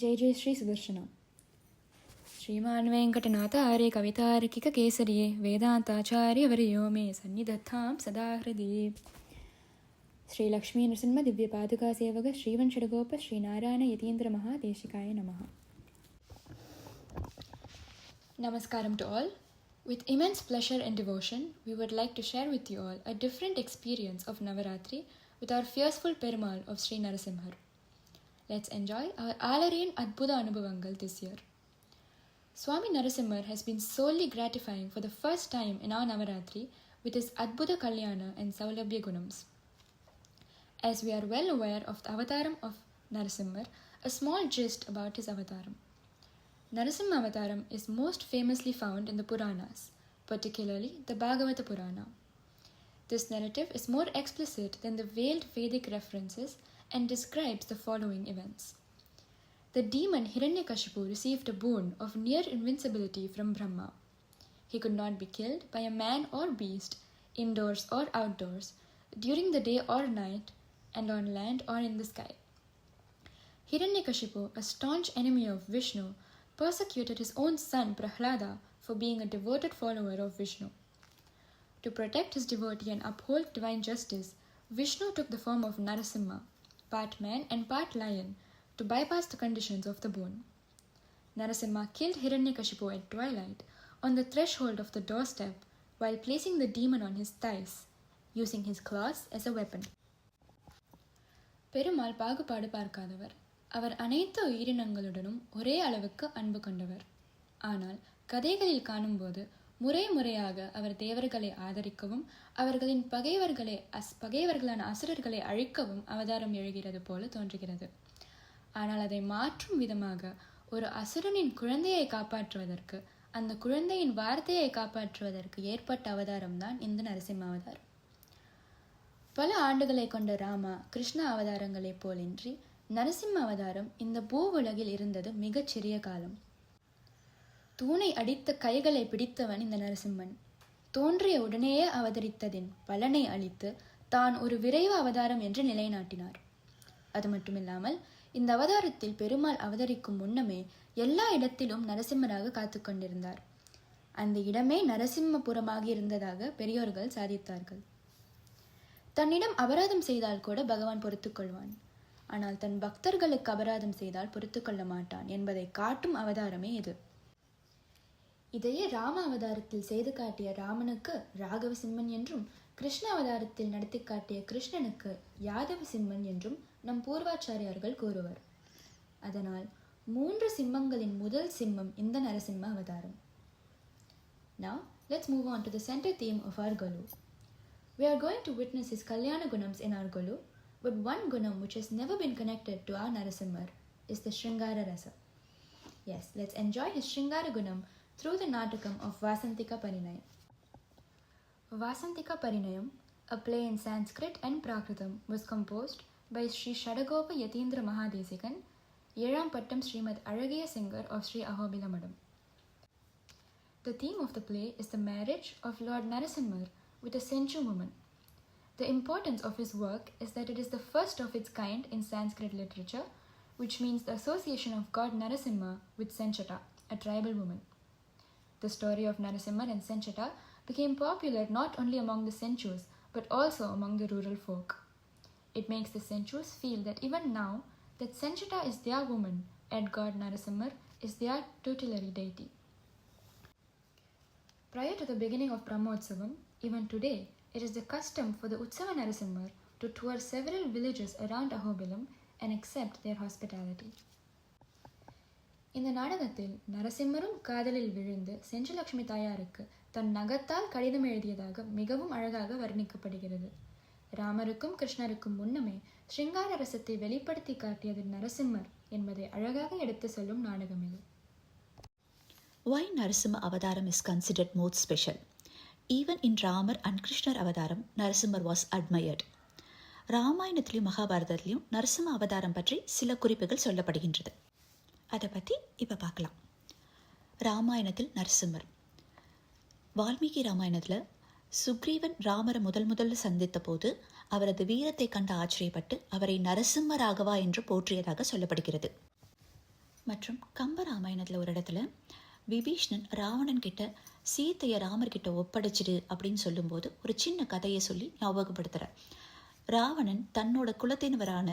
जय जय श्री सुदर्शना श्रीमान् वेङ्कटनाथार्य कवितार्किककेसरी वेदान्ताचार्यवर्यो मे सन्निधत्तां सदा हृदि श्रीलक्ष्मीनृसिंहदिव्यपादुकासेवक श्रीवंशडगोप श्रीनारायणयतीन्द्रमहादेशिकाय नमः Namaskaram to all. With immense pleasure and devotion, we would like to share with you all a different experience of Navaratri with our fierceful Perumal of Sri Narasimhar. Let's enjoy our Alarian Adbhuda Anubhavangal this year. Swami Narasimhar has been solely gratifying for the first time in our Navaratri with his Adbhuda Kalyana and Saulabhya Gunams. As we are well aware of the avataram of Narasimhar, a small gist about his avataram. Narasimha Avataram is most famously found in the Puranas, particularly the Bhagavata Purana. This narrative is more explicit than the veiled Vedic references and describes the following events. The demon Hiranyakashipu received a boon of near invincibility from Brahma. He could not be killed by a man or beast, indoors or outdoors, during the day or night, and on land or in the sky. Hiranyakashipu, a staunch enemy of Vishnu, persecuted his own son Prahlada for being a devoted follower of Vishnu. To protect his devotee and uphold divine justice, Vishnu took the form of Narasimha, part man and part lion, to bypass the conditions of the boon. Narasimha killed Hiranyakashipu at twilight on the threshold of the doorstep while placing the demon on his thighs, using his claws as a weapon. Perumal பாகுபாடு பார்க்காதவர் அவர் அனைத்து உயிரினங்களுடனும் ஒரே அளவுக்கு அன்பு கொண்டவர் ஆனால் கதைகளில் காணும்போது முறை முறையாக அவர் தேவர்களை ஆதரிக்கவும் அவர்களின் பகைவர்களை அஸ் பகைவர்களான அசுரர்களை அழிக்கவும் அவதாரம் எழுகிறது போல தோன்றுகிறது. ஆனால் அதை மாற்றும் விதமாக ஒரு அசுரனின் குழந்தையை காப்பாற்றுவதற்கு அந்த குழந்தையின் வார்த்தையை காப்பாற்றுவதற்கு ஏற்பட்ட அவதாரம் தான் இந்த நரசிம்ம அவதாரம். பல ஆண்டுகளை கொண்ட ராமா கிருஷ்ண அவதாரங்களைப் போலின்றி நரசிம்ம அவதாரம் இந்த பூ உலகில் இருந்தது மிகச் சிறிய காலம். தூணை அடித்த கைகளை பிடித்தவன் இந்த நரசிம்மன். தோன்றிய உடனேயே அவதரித்ததின் பலனை அளித்து தான் ஒரு விரைவு அவதாரம் என்று நிலைநாட்டினார். அது மட்டுமில்லாமல் இந்த அவதாரத்தில் பெருமாள் அவதரிக்கும் முன்னமே எல்லா இடத்திலும் நரசிம்மராக காத்து கொண்டிருந்தார். அந்த இடமே நரசிம்மபுரமாக இருந்ததாக பெரியோர்கள் சாதித்தார்கள். தன்னிடம் அபராதம் செய்தால் கூட பகவான் பொறுத்துக்கொள்வான் ஆனால் தன் பக்தர்களுக்கு அபராதம் செய்தால் பொறுத்துக்கொள்ள மாட்டான் என்பதை காட்டும் அவதாரமே இது. இதையே ராம அவதாரத்தில் செய்து காட்டிய ராமனுக்கு ராகவ சிம்மன் என்றும் கிருஷ்ண அவதாரத்தில் நடத்தி காட்டிய கிருஷ்ணனுக்கு யாதவ சிம்மன் என்றும் நம் பூர்வாச்சாரியார்கள் கூறுவர் அதனால் மூன்று சிம்மங்களின் முதல் சிம்மம் இந்த நரசிம்ம அவதாரம் Now, let's move on to the center theme of our Golu. We are going to witness his Kalyana Gunams in our Golu, but one Gunam which has never been connected to our Narasimhar is the Shringara Rasa. Yes, let's enjoy his Shringara Gunam through the Natakam of Vasantika Parinayam. Vasantika Parinayam, a play in Sanskrit and Prakritam, was composed by Sri Shadagopa Yatindra Mahadesikan, Yeram Pattam Srimad Aragiya Singer of Sri Ahobila Madam. The theme of the play is the marriage of Lord Narasimhar with a Senchu woman. The importance of his work is that it is the first of its kind in Sanskrit literature, which means the association of god Narasimha with Senchata, a tribal woman. The story of Narasimha and Senchata became popular not only among the Senchus but also among the rural folk. It makes the Senchus feel that even now, that Senchata is their woman and god Narasimha is their tutelary deity. Prior to the beginning of Brahmotsavam, even today, it is the custom for the Utsava Narasimhar to tour several villages around Ahobilam and accept their hospitality. இந்த நாடகத்தில் நரசிம்மரும் காதலில் விழுந்து செஞ்சலட்சுமி தாயாருக்கு தன் நகத்தால் கடிதம் எழுதியதாக மிகவும் அழகாக வர்ணிக்கப்படுகிறது ராமருக்கும் கிருஷ்ணருக்கும் முன்னமே ஸ்ருங்கார ரசத்தை வெளிப்படுத்தி காட்டியது நரசிம்மர் என்பதை அழகாக எடுத்து சொல்லும் நாடகம் இது Why Narasimha Avataram is considered most special? Even in Ramar and Krishnar Avataram, Narasimha was admired. ராமாயணத்திலையும் மகாபாரதத்திலையும் நரசிம்ம அவதாரம் பற்றி சில குறிப்புகள் சொல்லப்படுகின்றது அதை பற்றி இப்போ பார்க்கலாம் ராமாயணத்தில் நரசிம்மர். வால்மீகி ராமாயணத்தில் சுக்ரீவன் ராமரை முதல் முதல்ல சந்தித்த போது அவரது வீரத்தை கண்டு ஆச்சரியப்பட்டு அவரை நரசிம்மராகவா என்று போற்றியதாக சொல்லப்படுகிறது. மற்றும் கம்பராமாயணத்தில் ஒரு இடத்துல விபீஷ்ணன் ராவணன் கிட்ட சீத்தையை ராமர்கிட்ட ஒப்படைச்சிடு அப்படின்னு சொல்லும்போது ஒரு சின்ன கதையை சொல்லி ஞாபகப்படுத்துகிறார் ராவணன் தன்னோட குலத்தினவரான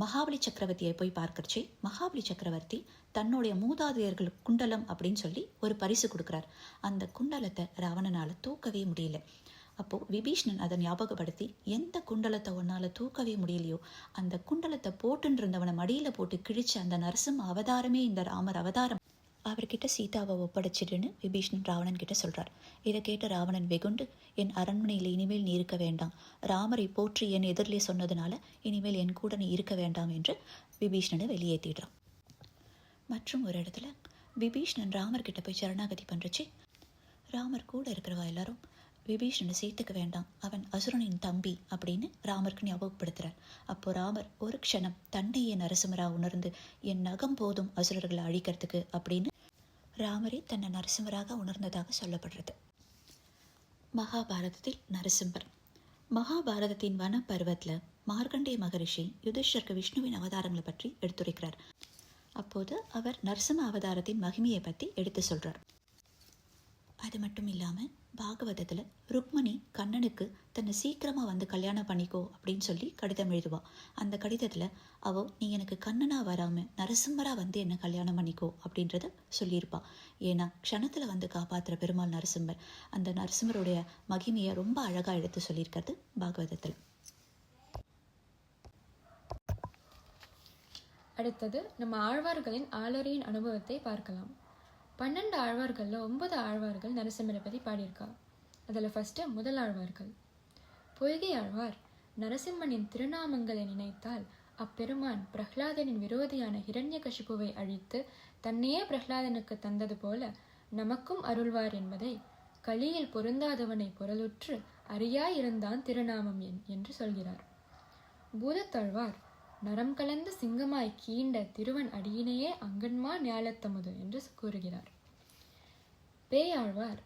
மகாபலி சக்கரவர்த்தியை போய் பார்க்கறச்சே மகாபலி சக்கரவர்த்தி தன்னுடைய மூதாதையர்கள் குண்டலம் அப்படின்னு சொல்லி ஒரு பரிசு கொடுக்குறார். அந்த குண்டலத்தை ராவணனால் தூக்கவே முடியல. அப்போ விபீஷ்ணன் அதை ஞாபகப்படுத்தி எந்த குண்டலத்தை உன்னால தூக்கவே முடியலையோ அந்த குண்டலத்தை போட்டுன்னு இருந்தவனை மடியில போட்டு கிழிச்ச அந்த நரசிம்ம அவதாரமே இந்த ராமர் அவதாரம். அவர்கிட்ட சீதாவை ஒப்படைச்சிடுன்னு விபீஷ்ணன் ராவணன் கிட்ட சொல்றார். இதை கேட்ட ராவணன் வெகுண்டு என் அரண்மனையில் இனிமேல் நீ இருக்க வேண்டாம். ராமரை போற்றி என் எதிரிலே சொன்னதுனால இனிமேல் என் கூட நீ இருக்க வேண்டாம் என்று விபீஷ்ணனை வெளியேற்றிடுறான் மற்றும் ஒரு இடத்துல விபீஷ்ணன் ராமர்கிட்ட போய் சரணாகதி பண்ணுறச்சு ராமர் கூட இருக்கிறவா எல்லாரும்? விபீஷனை சேர்த்துக்க வேண்டாம். அவன் அசுரனின் தம்பி அப்படின்னு ராமருக்கு ஞாபகப்படுத்துறார். அப்போ ராமர் ஒரு க்ஷணம் தன்னையே நரசிம்மரா உணர்ந்து என் நகம் போதும் அசுரர்களை அழிக்கிறதுக்கு அப்படின்னு ராமரே தன்னை நரசிம்மராக உணர்ந்ததாக சொல்லப்படுறது. மகாபாரதத்தில் நரசிம்மர். மகாபாரதத்தின் வன பருவத்தில் மார்க்கண்டேய மகரிஷி யுதிஷ்டருக்கு விஷ்ணுவின் அவதாரங்களை பற்றி எடுத்துரைக்கிறார். அப்போது அவர் நரசிம்ம அவதாரத்தின் மகிமையை பற்றி எடுத்து சொல்கிறார் அது மட்டும் இல்லாமல் பாகவதத்தில் ருக்மணி கண்ணனுக்கு தன்னை சீக்கிரமாக வந்து கல்யாணம் பண்ணிக்கோ அப்படின்னு சொல்லி கடிதம் எழுதுவாள் அந்த கடிதத்தில் அவள் நீ எனக்கு கண்ணனாக வராமல் நரசிம்மராக வந்து என்னை கல்யாணம் பண்ணிக்கோ அப்படின்றத சொல்லியிருப்பாள் ஏன்னா க்ஷணத்தில் வந்து காப்பாற்றுற பெருமாள் நரசிம்மர். அந்த நரசிம்மருடைய மகிமையை ரொம்ப அழகாக எடுத்து சொல்லியிருக்கிறது பாகவதத்தில். அடுத்தது நம்ம ஆழ்வார்களின் ஆளரியின் அனுபவத்தை பார்க்கலாம். பன்னெண்டு ஆழ்வார்களில் ஒன்பது ஆழ்வார்கள் நரசிம்மரை பற்றி பாடியிருக்கா. அதில் ஃபஸ்ட்டு முதல் ஆழ்வார்கள். பொய்கை ஆழ்வார் நரசிம்மனின் திருநாமங்களை நினைத்தால் அப்பெருமான் பிரஹ்லாதனின் விரோதியான ஹிரண்யகசிபுவை அழித்து தன்னையே பிரஹ்லாதனுக்கு தந்தது போல நமக்கும் அருள்வார் என்பதை கலியில் பொருந்தாதவனை பொருளுற்று அறியாயிருந்தான் திருநாமம் என் என்று சொல்கிறார். பூதத்தாழ்வார் நரம் கலந்த சிங்கமாய் கீண்ட திருவன் அடியினையே அங்கன்மா ஞாலத்தமுது என்று கூறுகிறார். பேயாழ்வார்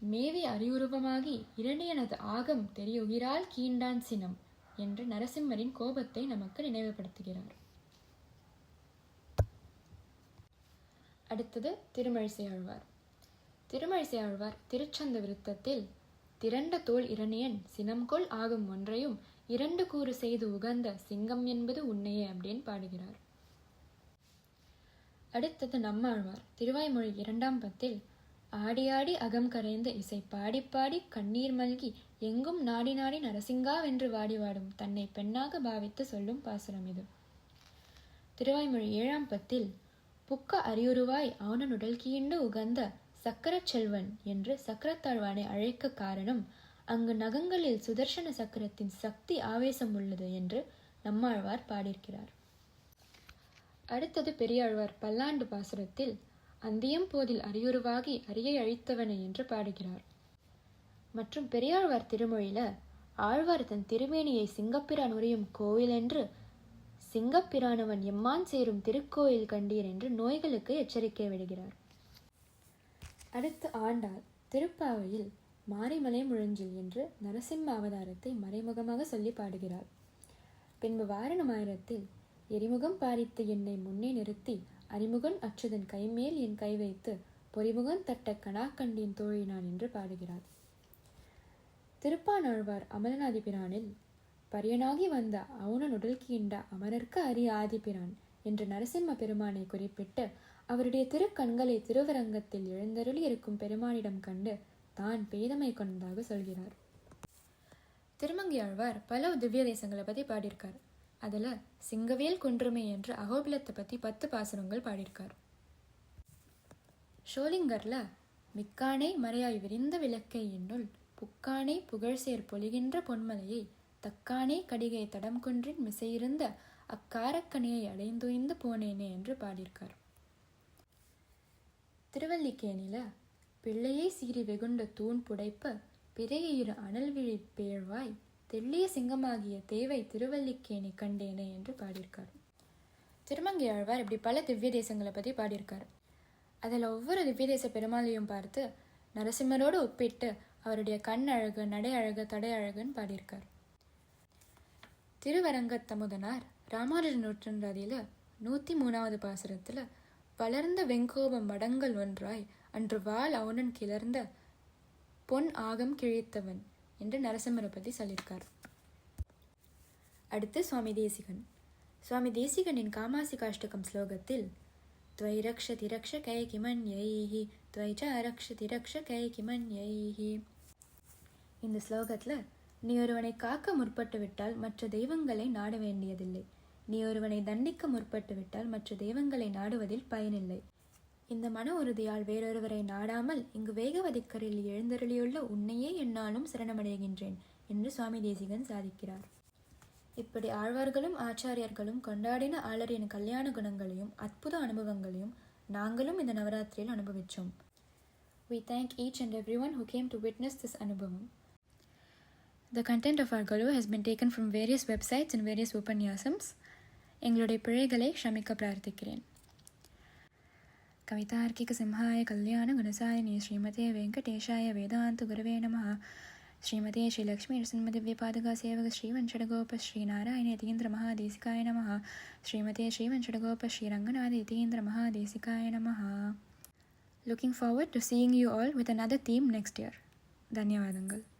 மேவி அறிவுருவமாகி இரண்டியனது ஆகம் தெரியுகிறால் கீண்டான் சினம் என்று நரசிம்மரின் கோபத்தை நமக்கு நினைவுபடுத்துகிறார். அடுத்தது திருமழிசை ஆழ்வார் திருமழிசை ஆழ்வார் திருச்சந்த விருத்தத்தில் திரண்ட தோல் இரணியன் சினம்கொள் ஆகும் ஒன்றையும் இரண்டு கூறு செய்து உகந்த சிங்கம் என்பது உன்னையே அப்படின்னு பாடுகிறார். அடுத்தது நம்மாழ்வார். திருவாய்மொழி இரண்டாம் பத்தில் ஆடி ஆடி அகம் கரைந்த இசை பாடி பாடி கண்ணீர் மல்கி எங்கும் நாடி நாடி நரசிங்கா வென்று வாடி வாடும் தன்னை பெண்ணாக பாவித்து சொல்லும் பாசுரம் இது. திருவாய்மொழி ஏழாம் பத்தில் புக்க அரியுருவாய் ஆவணனுடல் கீண்டு உகந்த சக்கரச் செல்வன் என்று சக்கரத்தாழ்வானை அழைக்க காரணம் அங்கு நகங்களில் சுதர்சன சக்கரத்தின் சக்தி ஆவேசம் உள்ளது என்று நம்மாழ்வார் பாடியிருக்கிறார். அடுத்தது பெரியாழ்வார் பல்லாண்டு பாசுரத்தில் அந்தியம் போதில் அரியுருவாகி அரியை அழித்தவனை என்று பாடுகிறார். மற்றும் பெரியாழ்வார் திருமொழியில ஆழ்வார் தன் திருமேனியை சிங்கப்பிரான் உரியும் கோவில் என்று சிங்கப்பிரானவன் எம்மான் சேரும் திருக்கோயில் கண்டீர் என்று நோய்களுக்கு எச்சரிக்கை விடுகிறார். அடுத்து ஆண்டாள் திருப்பாவையில் மாரிமலை முழஞ்சில் என்று நரசிம்ம அவதாரத்தை மறைமுகமாக சொல்லி பாடுகிறார். பின்பு வாரணமாயிரத்தில் எரிமுகம் பாரித்து என்னை முன்னே நிறுத்தி அறிமுகன் அச்சுதன் கைமேல் என் கை வைத்து பொறிமுகன் தட்ட கணாக்கண்டின் தோழினான் என்று பாடுகிறார். திருப்பானாழ்வார் அமலநாதி பிரானில் பரியனாகி வந்த அவுணன் உடல் அமரர்க்கு அரிய ஆதிபிரான் என்று நரசிம்ம பெருமானை குறிப்பிட்டு அவருடைய திருக்கண்களை திருவரங்கத்தில் எழுந்தருளி இருக்கும் பெருமானிடம் கண்டு தான் பேதமை கொண்டதாக சொல்கிறார். திருமங்கியாழ்வார் பல திவ்ய தேசங்களை பற்றி பாடியிருக்கார். அதில் சிங்கவேல் குன்றுமை என்று அகோபிலத்தை பற்றி பத்து பாசுரங்கள் பாடியிருக்கார். ஷோலிங்கர்ல மிக்கானை மறையாய் விரிந்த விளக்கை என்னுள் புக்கானை புகழ்சேர் பொலிகின்ற பொன்மலையை தக்கானே கடிகை தடம் குன்றின் மிசையிருந்த அக்காரக்கனியை அடைந்துய்ந்து போனேனே என்று பாடியிருக்கார். திருவல்லிக்கேணியில் பிள்ளையை சீறி வெகுண்ட தூண் புடைப்ப பிறையிரு அனல்விழி பேழ்வாய் தெள்ளிய சிங்கமாகிய தேவை திருவல்லிக்கேணி கண்டேனே என்று பாடியிருக்கார். திருமங்கை ஆழ்வார் இப்படி பல திவ்ய தேசங்களை பற்றி பாடியிருக்கார். அதில் ஒவ்வொரு திவ்ய தேச பெருமாளையும் பார்த்து நரசிம்மரோடு ஒப்பிட்டு அவருடைய கண் அழகு நடை அழகு தடை அழகுன்னு பாடியிருக்கார் திருவரங்கத்தமுதனார் ராமானுஜ நூற்றந்தாதியில் நூற்றி மூணாவது பாசுரத்தில் வளர்ந்த வெங்கோபம் மடங்கள் ஒன்றாய் அன்று வால் அவனன் கிளர்ந்த பொன் ஆகம் கிழித்தவன் என்று நரசிம்மரை பற்றி சொல்லியிருக்கார். அடுத்து சுவாமி தேசிகன். சுவாமி தேசிகனின் காமாசி காஷ்டகம் ஸ்லோகத்தில் துவை ரக்ஷ திரக்ஷ கய கிமன் யைஹி துவை ச அரக்ஷ திரக்ஷ கய கிமன் யைஹி இந்த ஸ்லோகத்தில் நீ ஒருவனை காக்க முற்பட்டு விட்டால் மற்ற தெய்வங்களை நாட வேண்டியதில்லை. நீ ஒருவனை தண்டிக்க முற்பட்டு விட்டால் மற்ற தெய்வங்களை நாடுவதில் பயனில்லை. இந்த மன உறுதியால் வேறொருவரை நாடாமல் இங்கு வேகவதிக்கரில் எழுந்தருளியுள்ள உன்னையே என்னாலும் சரணமடைகின்றேன் என்று சுவாமி தேசிகன் சாதிக்கிறார் இப்படி ஆழ்வார்களும் ஆச்சாரியர்களும் கொண்டாடின ஆளரின் கல்யாண குணங்களையும் அற்புத அனுபவங்களையும் நாங்களும் இந்த நவராத்திரியில் அனுபவித்தோம் We thank each and everyone who came to witness this Anubhavam. The content of our Galu has been taken from various websites and various Upanyasams. எங்களுடைய பிழைகளை க்ஷமிக்க பிரார்த்திக்கிறேன் కవితార్కిక సింహాయ కళ్యాణ గుణసారిణి శ్రీమతే వెంకటేశాయ వేదాంత గురవే నమ. శ్రీమతే శ్రీలక్ష్మీ నృసింహదివ్యపాదుగా సేవక శ్రీవంచడగోప శ్రీనారాయణ యతీంద్ర మహాదేశికాయ నమ. శ్రీమతే శ్రీవంచడగోప శ్రీరంగనాథ యతీంద్ర మహాదేశికాయ నమ. Looking forward to seeing you all with another theme next year ధన్యవాదములు.